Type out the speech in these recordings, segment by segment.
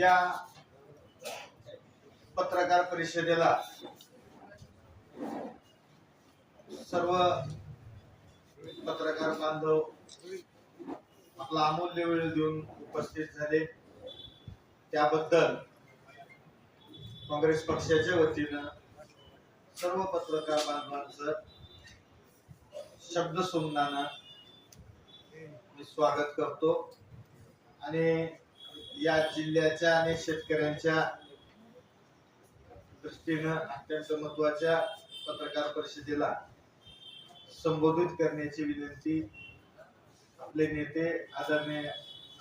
या पत्रकार परिषदेला सर्व पत्रकार बांधव आपला अमूल्य वेळ देऊन उपस्थित झाले. त्याबद्दल काँग्रेस पक्षाच्या वतीनं सर्व पत्रकार बांधवांचं शब्द सुमनानं मी स्वागत करतो. आणि या जिल्ह्याच्या आणि शेतकऱ्यांच्या दृष्टीनं अत्यंत महत्त्वाच्या पत्रकार परिषदेला संबोधित करण्याची विनंती आपले नेते आदरणीय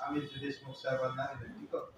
अमित देशमुख साहेबांना विनंती करतो.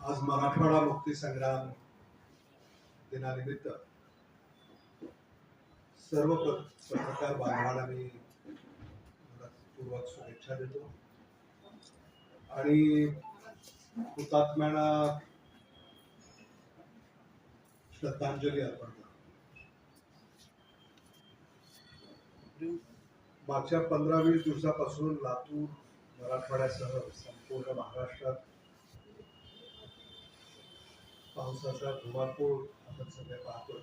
आज मराठवाडा मुक्ती संग्राम दिनानिमित्त सर्व पत्रकार बांधवांना मी पूर्वक शुभेच्छा देतो. आणि हुतात्म्यांना श्रद्धांजली अर्पण करतो. मागच्या पंधरा वीस दिवसापासून लातूर मराठवाड्यासह संपूर्ण महाराष्ट्रात पावसाचा धुमाकूळ आपण सगळे पाहतो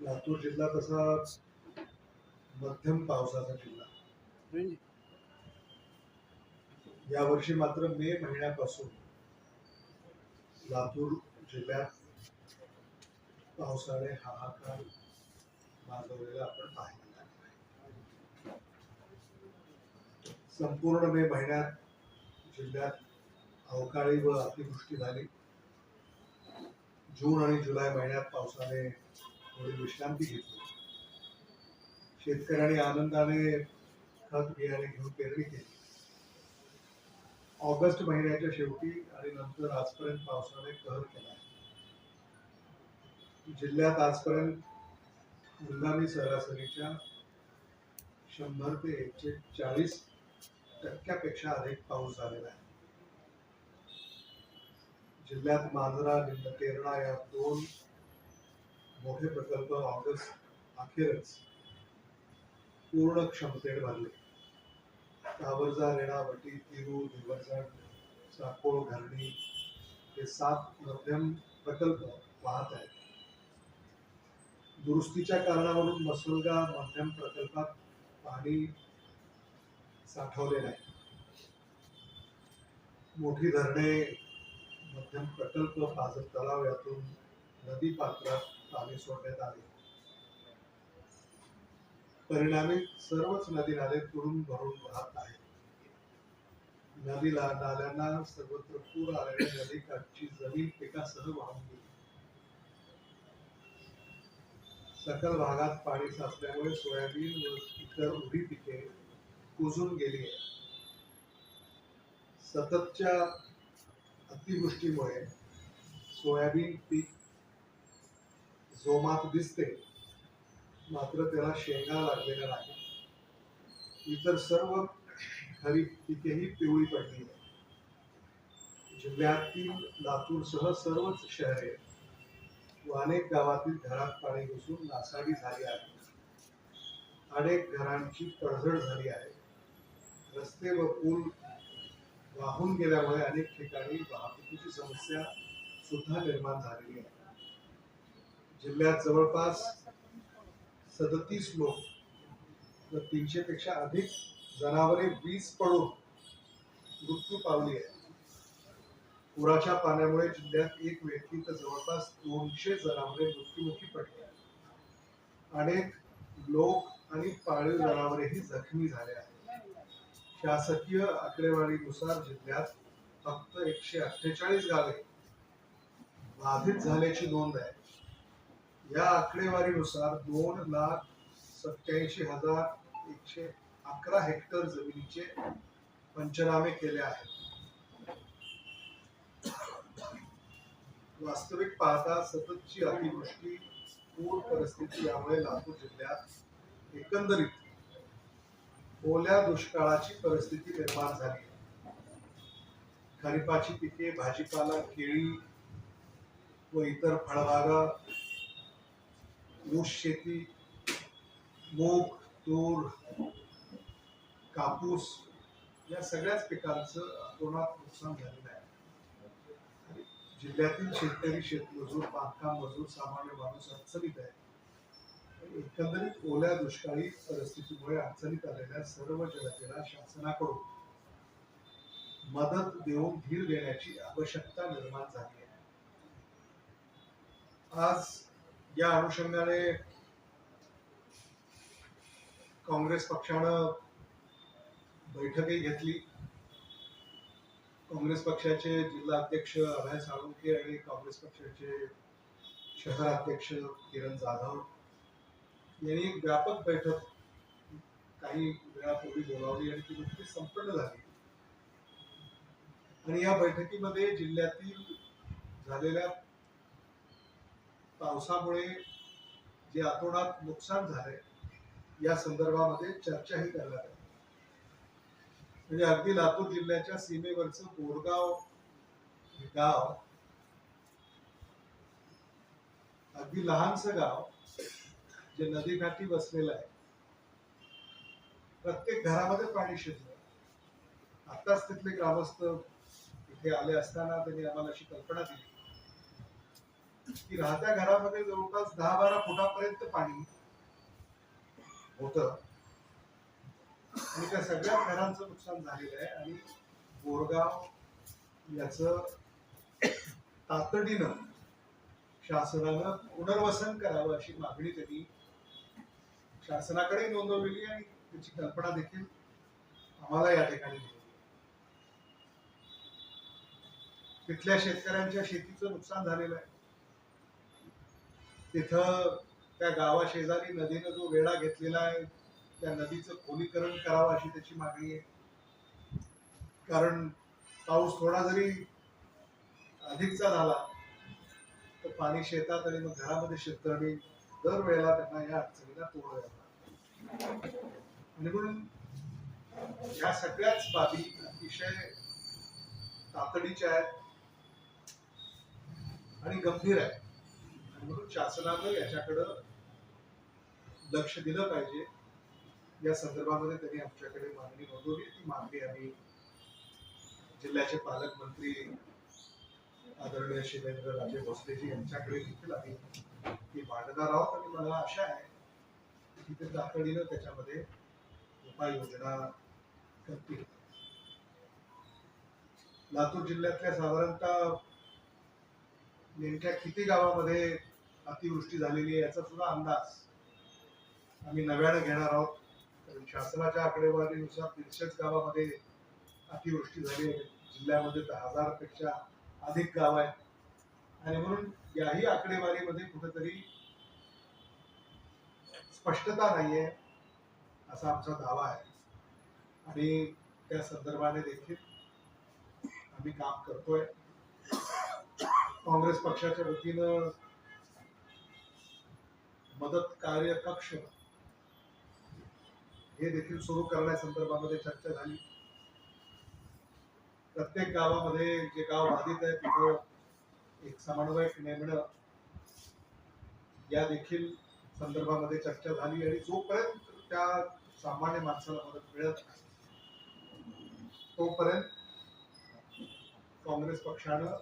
लातूर जिल्हा तसा मध्यम पावसाचा जिल्हा. यावर्षी मात्र मे महिन्यापासून लातूर जिल्ह्यात पावसाने हाहाकार माजवलेला आपण पाहिलेला. संपूर्ण मे महिन्यात जिल्ह्यात अवकाळी व अतिवृष्टी झाली. जून आणि जुलै महिन्यात पावसाने थोडी विश्रांती घेतली. शेतकऱ्यांनी आनंदाने खत बियाणे घेऊन पेरणी केली. ऑगस्ट महिन्याच्या शेवटी आणि नंतर आजपर्यंत पावसाने कहर केला. जिल्ह्यात आजपर्यंत हंगामी सरासरीच्या शंभर ते एकशे चाळीस टक्क्यापेक्षा अधिक पाऊस झालेला आहे. जिल्ह्यात मांजरा निंदतेरणा या दोन मोठे प्रकल्प ऑगस्ट अखेरच पूर्ण क्षमतेने भरले कावरजा रेणावटी तिरू दिवरजण साकोळ घरणी हे सात मध्यम प्रकल्प वाहत आहेत. दुरुस्तीच्या कारणावरून मसुलगा मध्यम प्रकल्पात पाणी साठवले नाही मोठी धरणे मध्यम प्रकल्प पाजर तलाव यातून नदी पात्रात पाणी सोडण्यात आले. परिणामी सर्वच नदी नाले तुडून भरून वाहत आहेत. नदीला नाल्यांना सर्वत्र पूर आल्याने नदीकाठची जमीन पिकासह वाहून गेली. सकल भागात पाणी साचल्यामुळे सोयाबीन व इतर उभी पिके कुजून गेली आहेत. सततच्या अतिवृष्टीमुळे सोयाबीन पीक जोमात दिसते मात्र त्याला शेंगा लागलेल्या नाही इतर सर्व खरीप पिकेही पिवळी पडली. आहेत जिल्ह्यातील लातूरसह सर्वच शहरे व अनेक गावातील घरात पाणी घुसून नासाडी झाली आहे. अनेक घरांची पडझड झाली आहे. रस्ते व पूल वाहून गेल्यामुळे अनेक ठिकाणी वाहतुकीची समस्या सुद्धा निर्माण झालेली आहे. जिल्ह्यात जवळपास सदतीस लोक व तीनशे पेक्षा अधिक जनावरे वीज पडून मृत्यू पावली आहे पुराच्या पाण्यामुळे जिल्ह्यात एक व्यक्ती तर जवळपास दोनशे जनावरे मृत्युमुखी पडली आहेत. अनेक लोक आणि पाळीव जनावरेही जखमी झाले आहेत. शासकीय आकडेवारीनुसार जिल्ह्यात फक्त एकशे अठ्ठेचाळीस गावे बाधित झाल्याची नोंद आहे. या आकडेवारीनुसार दोन लाख सत्याऐंशी हजार एकशे अकरा हेक्टर जमिनीचे पंचनामे केले आहेत. वास्तविक पाहता सततची अतिवृष्टी पूर परिस्थिती यामुळे लातूर जिल्ह्यात एकंदरीत ओल्या दुष्काळाची परिस्थिती निर्माण झाली. खरीपाची पिके भाजीपाला केळी व इतर फळबागा ऊस शेती मूग तूर कापूस या सगळ्याच पिकांचं अतोनात नुकसान झालेलं आहे. जिल्ह्यातील शेतकरी शेतमजूर बांधकाम मजूर सामान्य माणूस अडचणीत आहे एकंदरीत ओल्या दुष्काळी परिस्थितीमुळे अडचणीत आलेल्या सर्व जनतेला शासनाकडून मदत देऊन धीर देण्याची आवश्यकता निर्माण झाली आहे. आज या अनुषंगाने काँग्रेस पक्षानं बैठकही घेतली. काँग्रेस पक्षाचे जिल्हा अध्यक्ष अभय साळुंके आणि काँग्रेस पक्षाचे शहराध्यक्ष किरण जाधव यांनी एक व्यापक बैठक काही वेळापूर्वी बोलावली आणि ती नुकतीच संपन्न झाली. आणि या बैठकीमध्ये जिल्ह्यातील झालेल्या पावसामुळे जे अतोनात नुकसान झालंय या संदर्भामध्ये चर्चाही करण्यात आली. म्हणजे अगदी लातूर जिल्ह्याच्या सीमेवरचं बोरगाव हे गाव अगदी लहानसं गाव जे नदीकाठी बसलेलं आहे प्रत्येक घरामध्ये पाणी शिरलं. आताच तिथले ग्रामस्थ इथे आले असताना त्यांनी आम्हाला अशी कल्पना दिली. की राहत्या घरामध्ये जवळपास दहा बारा फुटापर्यंत पाणी होत. आणि त्या सगळ्या घरांचं नुकसान झालेलं आहे आणि बोरगाव याच तातडीनं शासनानं पुनर्वसन करावं अशी मागणी त्यांनी शासनाकडे नोंदवलेली आणि त्याची कल्पना देखील आम्हाला या ठिकाणी तिथल्या शेतकऱ्यांच्या शेतीचं नुकसान झालेलं आहे. तिथं त्या गावा शेजारी नदीनं जो वेढा घेतलेला आहे त्या नदीचं खोलीकरण करावं अशी त्याची मागणी आहे. कारण पाऊस थोडा जरी अधिकचा झाला तर पाणी शेतात आणि मग घरामध्ये शिरतं आणि दरवेळेला त्यांना या अडचणीला तोड द्यावं आणि म्हणून या सगळ्याच बाबी अतिशय तातडीच्या आहेत आणि गंभीर आहे आणि म्हणून शासनानं याच्याकडं लक्ष दिलं पाहिजे. या संदर्भामध्ये त्यांनी आमच्याकडे मागणी नोंदवली. ती मागणी आम्ही जिल्ह्याचे पालकमंत्री आदरणीय शिवेंद्र राजे भोसलेजी यांच्याकडे देखील आम्ही ती मांडणार आहोत आणि मला आशा आहे की ते तातडीनं त्याच्यामध्ये उपाययोजना करतील. लातूर जिल्ह्यातल्या साधारणतः नेमक्या किती गावामध्ये अतिवृष्टी झालेली आहे याचा सुद्धा अंदाज आम्ही नव्यानं घेणार आहोत. कारण शासनाच्या आकडेवारीनुसार दीडशेच गावामध्ये अतिवृष्टी झाली आहे. जिल्ह्यामध्ये दहा हजारपेक्षा अधिक गाव आहेत. आणि म्हणून याही आकडेवारीमध्ये कुठेतरी स्पष्टता नाहीये असा आमचा दावा आहे. आणि त्या संदर्भाने देखील आम्ही काम करतोय. काँग्रेस पक्षाच्या वतीनं मदत कार्य कक्ष हे देखील सुरू करण्यासंदर्भामध्ये चर्चा झाली. प्रत्येक गावामध्ये जे गाव बाधित आहे तिथं एक समन्वयक नेमणं या देखील संदर्भामध्ये चर्चा झाली आणि जोपर्यंत त्या सामान्य माणसाला मदत मिळत नाही तोपर्यंत काँग्रेस पक्षानं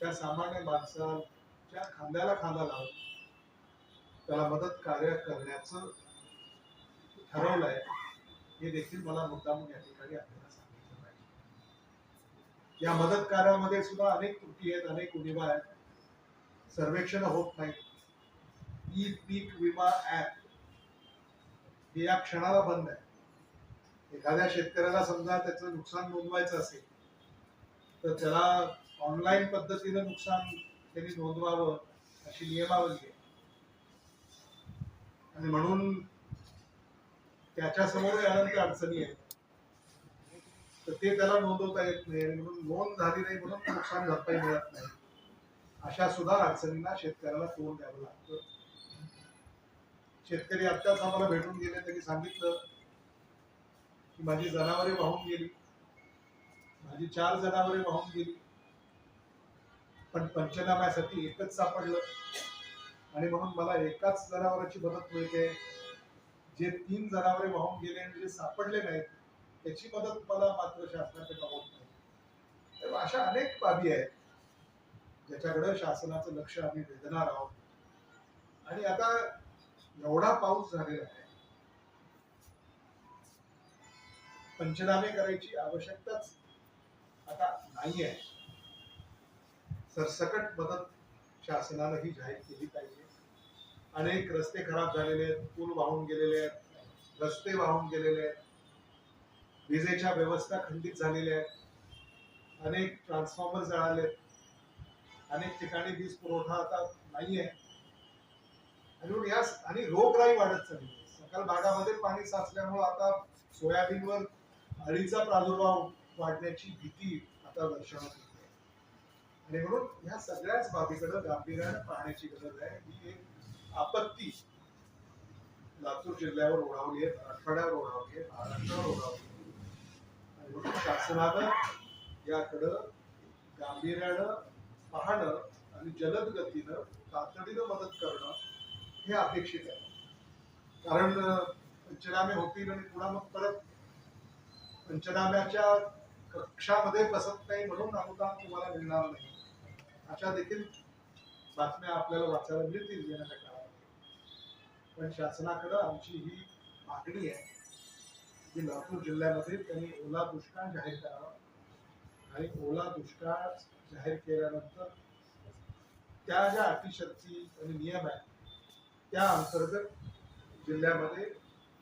त्या सामान्य माणसाच्या खांद्याला खांदा लावून त्याला मदत कार्य करण्याचं ठरवलंय हे देखील मला मुद्दाम या ठिकाणी या मदत कार्यामध्ये सुद्धा अनेक त्रुटी आहेत अनेक उणीवा आहेत. सर्वेक्षण होत नाही ई पीक विमा ऍप हे या क्षणाला बंद आहे. एखाद्या शेतकऱ्याला समजा त्याचं नुकसान नोंदवायचं असेल तर त्याला ऑनलाईन पद्धतीनं नुकसान त्यांनी नोंदवावं अशी नियमावली आहे. आणि म्हणून त्याच्यासमोर अनंत अडचणी आहेत. तर ते त्याला नोंदवता येत नाही आणि म्हणून नोंद झाली नाही म्हणून नुकसान भरपाई मिळत नाही. अशा सुद्धा अडचणींना शेतकऱ्याला तोंड द्यावं लागतं. शेतकरी आत्ताच आम्हाला भेटून गेले त्यांनी सांगितलं की माझी जनावरे वाहून गेली. माझी चार जनावरे वाहून गेली. पण पंचनाम्यासाठी एकच सापडलं. आणि म्हणून मला एकाच जनावराची मदत मिळते. जे तीन जनावरे वाहून गेले आणि जे सापडले नाहीत त्याची मदत मला मात्र शासनाकडे होत नाही. तर अशा अनेक बाबी आहेत ज्याच्याकडे शासनाचं लक्ष आम्ही वेधणार आहोत. आणि आता एवढा पाऊस झालेला आहे. पंचनामे करायची आवश्यकताच आता नाही आहे. सरसकट मदत शासनानं ही जाहीर केली पाहिजे. अनेक रस्ते खराब झालेले आहेत पूल वाहून गेलेले आहेत रस्ते वाहून गेलेले आहेत. विजेच्या व्यवस्था खंडित झालेल्या आहेत. अनेक ट्रान्सफॉर्मर जळाले अनेक ठिकाणी वीज पुरवठा आता नाही आहे आणि म्हणून या आणि रोगराई वाढत चालली सकाळ भागामध्ये पाणी साचल्यामुळे आता सोयाबीनवर अळीचा प्रादुर्भाव वाढण्याची भीती आता दर्शवत आणि म्हणून ह्या सगळ्याच बाबीकडे गांभीर्याने पाहण्याची गरज आहे. ही एक आपत्ती लातूर जिल्ह्यावर ओढावली आहे मराठवाड्यावर ओढावली आहे महाराष्ट्रावर ओढावली आहे. म्हणून शासनानं याकडं गांभीर्यानं पाहणं आणि जलद गतीनं तातडीनं मदत करणं हे अपेक्षित आहे. कारण पंचनामे होतील आणि पुन्हा मग परत पंचनाम्याच्या कक्षामध्ये बसत नाही म्हणून अनुदान तुम्हाला मिळणार नाही. अशा देखील बातम्या आपल्याला वाचायला मिळतील येणाऱ्या काळामध्ये. पण शासनाकडं आमची ही मागणी आहे. की लातूर जिल्ह्यामध्ये त्यांनी ओला दुष्काळ जाहीर करावा. आणि ओला दुष्काळ जाहीर केल्यानंतर त्या ज्या अटी आणि नियम आहेत त्या अंतर्गत जिल्ह्यामध्ये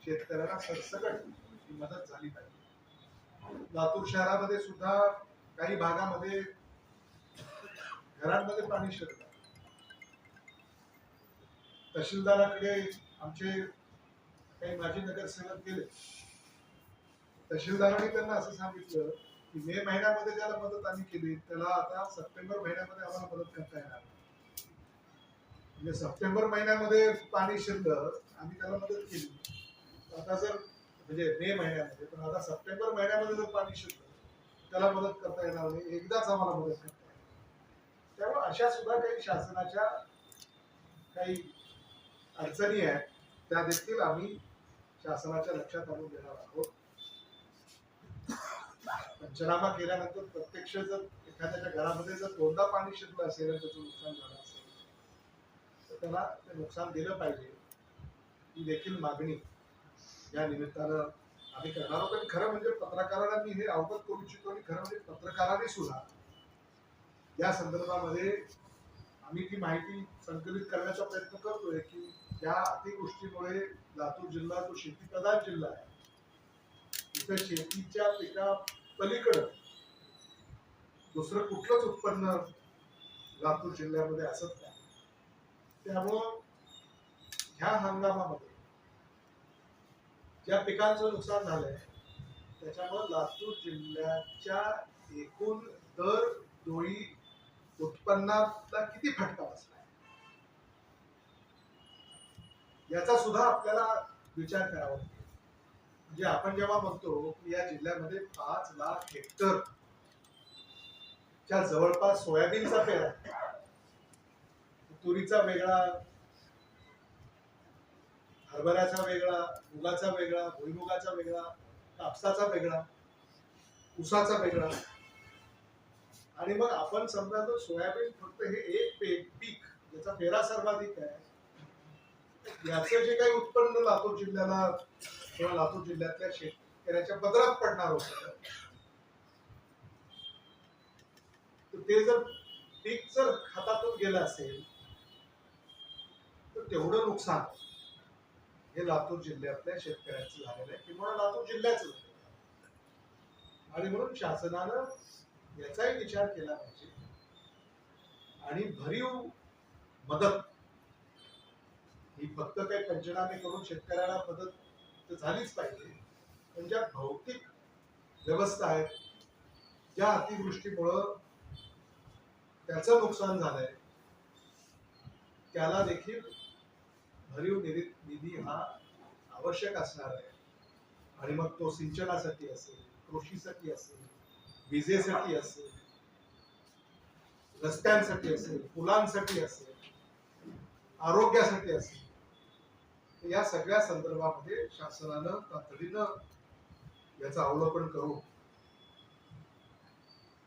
शेतकऱ्यांना सरसकट ही मदत झाली पाहिजे. लातूर शहरामध्ये सुद्धा काही भागामध्ये घरांमध्ये पाणी शिरतं तहसीलदाराकडे आमचे काही माजी नगरसेवक गेले. तहसीलदारांनी त्यांना असं सांगितलं की मे महिन्यामध्ये ज्याला मदत आम्ही केली त्याला आता सप्टेंबर महिन्यामध्ये आम्हाला मदत करता येणार नाही. म्हणजे सप्टेंबर महिन्यामध्ये पाणी शिरलं आम्ही त्याला मदत केली. आता जर म्हणजे मे महिन्यामध्ये पण आता सप्टेंबर महिन्यामध्ये जर पाणी शिरलं त्याला मदत करता येणार नाही एकदाच आम्हाला मदत करता येईल त्यामुळे अशा सुद्धा काही शासनाच्या काही अडचणी आहेत त्या देखील आम्ही शासनाच्या लक्षात आणून देणार आहोत. पंचनामा केल्यानंतर प्रत्यक्ष जर एखाद्याच्या घरामध्ये जर दोनदा पाणी शिरलं असेल आणि त्याचं नुकसान झालं असेल तर त्याला ते नुकसान दिलं पाहिजे. ही देखील मागणी या निमित्तानं आम्ही करणार आहोत. आणि खरं म्हणजे पत्रकारांना मी हे अवगत करू इच्छितो आणि खरं म्हणजे पत्रकारांनी सुद्धा या संदर्भामध्ये आम्ही ती माहिती संकलित करण्याचा प्रयत्न करतोय की या अतिवृष्टीमुळे लातूर जिल्हा जो शेतीप्रधान जिल्हा आहे इथं शेतीच्या पिका पलीकडं दुसरं कुठलंच उत्पन्न लातूर जिल्ह्यामध्ये असत नाही. त्यामुळं ह्या हंगामामध्ये ज्या पिकांचं नुकसान झालंय त्याच्यामुळे लातूर जिल्ह्याच्या एकूण दर डोळी उत्पन्नाला किती फटका बसलाय? याचा सुद्धा आपल्याला विचार करावा म्हणजे आपण जेव्हा म्हणतो की या जिल्ह्यामध्ये पाच लाख हेक्टर च्या जवळपास सोयाबीनचा पेर आहे. तुरीचा वेगळा हरभऱ्याचा वेगळा मुगाचा वेगळा भुईमुगाचा वेगळा कापसाचा वेगळा ऊसाचा वेगळा. आणि मग आपण समजा तो सोयाबीन फक्त हे एक पीक ज्याचा पेरा सर्वाधिक आहे याचं जे काही उत्पन्न लातूर जिल्ह्याला किंवा लातूर जिल्ह्यातल्या शेतकऱ्याच्या पदरात पडणार होत ते जर पीक जर हातातून गेलं असेल तर तेवढं नुकसान हे लातूर जिल्ह्यातल्या शेतकऱ्यांचं झालेलं आहे किंवा लातूर जिल्ह्याचं झालेलं आहे. आणि म्हणून शासनानं याचाही विचार केला पाहिजे आणि भरीव मदत ही फक्त काही पंचनामे करून शेतकऱ्याला मदत तर झालीच पाहिजे. पण ज्या भौतिक व्यवस्था आहेत ज्या अतिवृष्टीमुळं त्याचं नुकसान झालंय त्याला देखील भरीव निधी निधी हा आवश्यक असणार आहे. आणि मग तो सिंचनासाठी असेल कृषीसाठी असेल विजेसाठी असेल रस्त्यांसाठी असेल पुलांसाठी असेल आरोग्यासाठी असेल या सगळ्या संदर्भामध्ये शासनानं तातडीनं याचं अवलोकन करून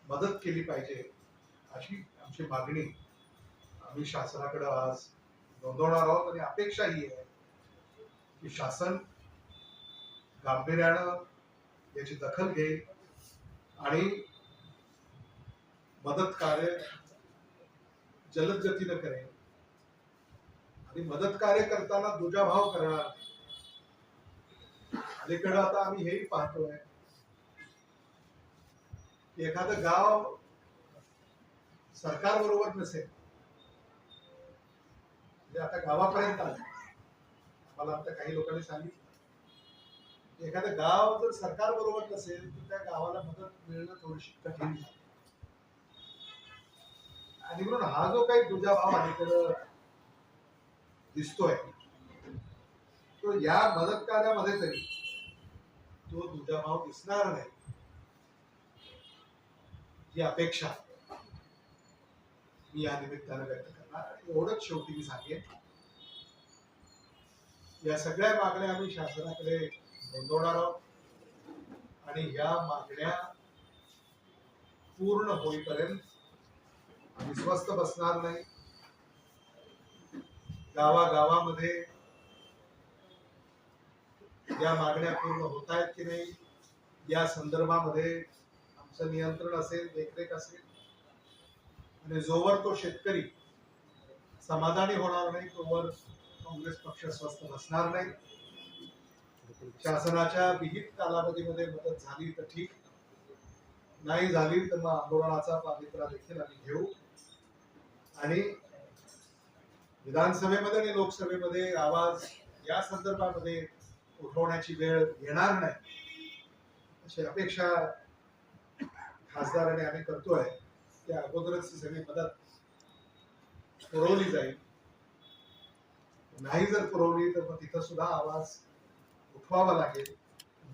मदत केली पाहिजे अशी आमची मागणी. आम्ही शासनाकडे आज नोंदवणार आहोत आणि अपेक्षा ही आहे की शासन गांभीर्यानं याची दखल घेईल आणि मदत कार्य जलद गतीनं करेल. मदत कार्य करताना दुजाभाव करणार. नाही. अलीकडं आता आम्ही हेही पाहतोय. एखादं गाव सरकार बरोबर नसेल म्हणजे आता गावापर्यंत आलं. मला आता काही लोकांनी सांगितलं. एखादं गाव जर सरकार बरोबर नसेल तर त्या गावाला मदत मिळणं थोडीशी कठीण आणि म्हणून हा जो काही दुजाभाव अलीकडं दिसतोय. तो या मदत कार्यामध्ये तरी तो तुझा भाव दिसणार नाही. ही अपेक्षा मी या निमित्तानं व्यक्त करणार आणि एवढंच शेवटी मी सांगेन. या सगळ्या मागण्या आम्ही शासनाकडे नोंदवणार आहोत. आणि या मागण्या पूर्ण होईपर्यंत विश्वस्त बसणार नाही. गावागावामध्ये या मागण्या पूर्ण होत आहेत की नाही या संदर्भामध्ये आमचं नियंत्रण असेल देखरेख असेल आणि जोवर तो शेतकरी समाधानी होणार नाही तोवर काँग्रेस पक्ष स्वस्थ बसणार नाही. शासनाच्या विहित कालावधीमध्ये मदत झाली तर ठीक नाही झाली तर मग आंदोलनाचा पावित्रा देखील आम्ही घेऊ. आणि विधानसभेमध्ये आणि लोकसभेमध्ये आवाज या संदर्भामध्ये उठवण्याची वेळ येणार नाही. अशी अपेक्षा खासदाराने आम्ही करतोय. त्या अगोदरच ही सगळी मदत पुरवली जाईल. नाही जर पुरवली तर मग तिथं सुद्धा आवाज उठवावा लागेल.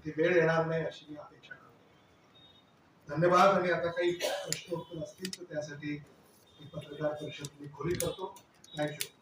ती वेळ येणार नाही अशी मी अपेक्षा करतो धन्यवाद. आणि आता काही प्रश्न उत्तर असतील तर त्यासाठी पत्रकार परिषद मी खुली करतो. थँक्यू.